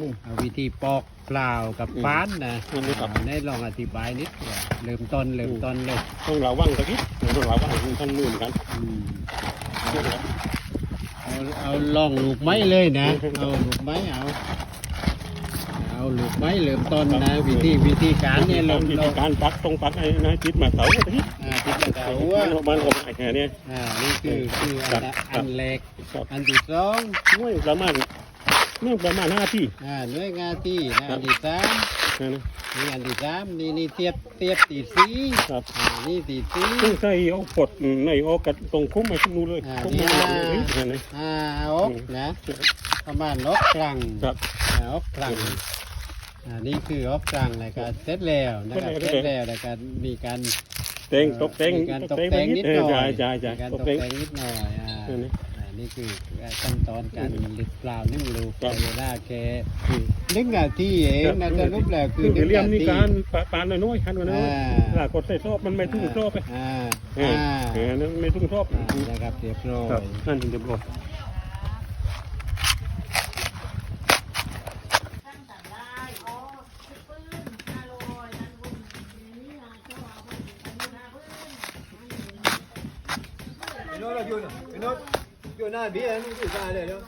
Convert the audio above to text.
มุมเอาวิธีปอกเปล่ากับฟ้านนะนั่นเลยครับอ่าได้ลองอธิบายนิดว่าเริ่มต้นเริ่มต้นเลยต้องระวังตะกี้ต้องระวังท่านมือเหมือนกันอืมเอาเอาลองลูกไม้เลยนะ เอาลูกไม้เอา เอาลูกไม้เริ่มต้นนะ วิธีวิธีการเนี่ยลเรางวิลธีงการปักตรงปักไอ้นายติดมาเสาตะกี้อ่าติดกระเดาเอาว่า บ้านออกไอ้แห่เนี่ย อ่า นี่คือคืออันละครับอันแรกครับอันที่สองน้อยประมาณเนี่ยประมาณห้าที่อ่าหน่วยงานที่นะอันที่สามนะนะนี่อันที่สามนี่นี่เทียบเทียบตีสีครับอ่านี่ตีสี ซึ่งใส่เอาปลดในออกกันตรงคุ้มมาทุกนู้นเลยอ่าคุ้มนี่มานะเลยนี่นะ อ่าอกนะประมาณอกกลางครับ อ่าอกกลางอ่านี่คืออกกลางแล้วก็เสร็จแล้วนะครับเสร็เสร็จจแล้วแล้วแล้วก็มีการแต่งตกแต่งมีการตกไปแต่งนิดหน่อยใช่ใช่ใช่มีการตตกกแต่งแต่งนิดหน่อยอ่า นั่นนะอ่า นี่คือขั้นตอนการลิดเปล่านึ่งลูกครับใช้เวลาแค่อืมหนึ่งนาทีเองนะจะรูปแล้วคืคืออหนึ่งเรียมนานี่ทีการปะปานน้อยๆหันมาน้อยอ่าถ้ากดใส่ซอบมันไม่ทุ่งซอบไปอ่าเออ่าอเออนั่นไม่ทุ่งซอบอ่านะครับเรียบร้อยครับนั่นถึงจะบอก Cái nó là vô nè, cái nó vô na biết anh cái ra đây đó.